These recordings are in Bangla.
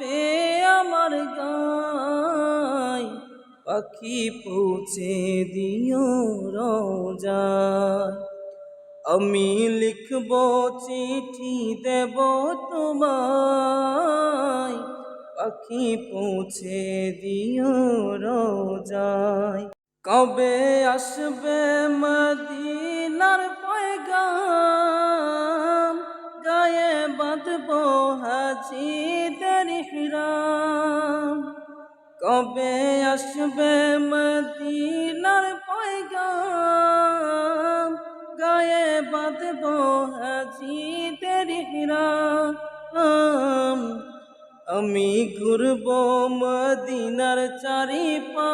আসবে আমার গায় পাখি পৌঁছে দিও রোজায়। আমি লিখব চিঠি, দেব তোমায়। পাখি পৌঁছে দিও রোজায়। কবে আসবে মদিনার হাজিদের হিরাম কবে আসবে মদিনার পয়গাম? গায়ে বাঁধব হাজিদের হিরাম আমি ঘুরব মদিনার চারিপাশ।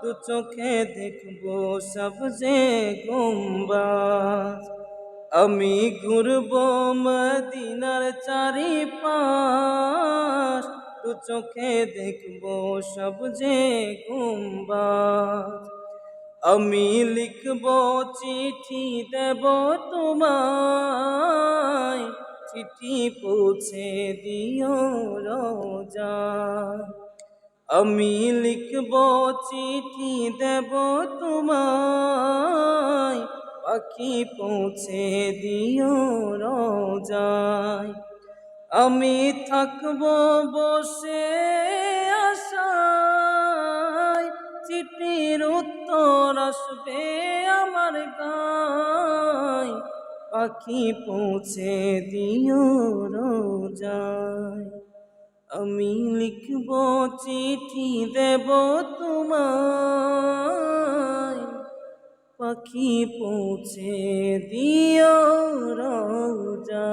দু চোখে দেখব সব যে গুম্বাজ। আমি ঘুরব মদিনার চারিপাশ। দু চোখে দেখব সব যে গুম্বাজ। আমি লিখব চিঠি দেব তোমায়। চিঠি পৌঁছে দিও রোজা। আমি লিখব চিঠি দেব তোমায়। পাখি পৌঁছে দিও রোজায়। আমি থাকব বসে আশায়। চিঠির উত্তর আসবে আমার গায়। পাখি পৌঁছে দিও রোজায়। আমি লিখব চিঠি দেব তোমায়। পাখি পৌঁছে দিও রোজা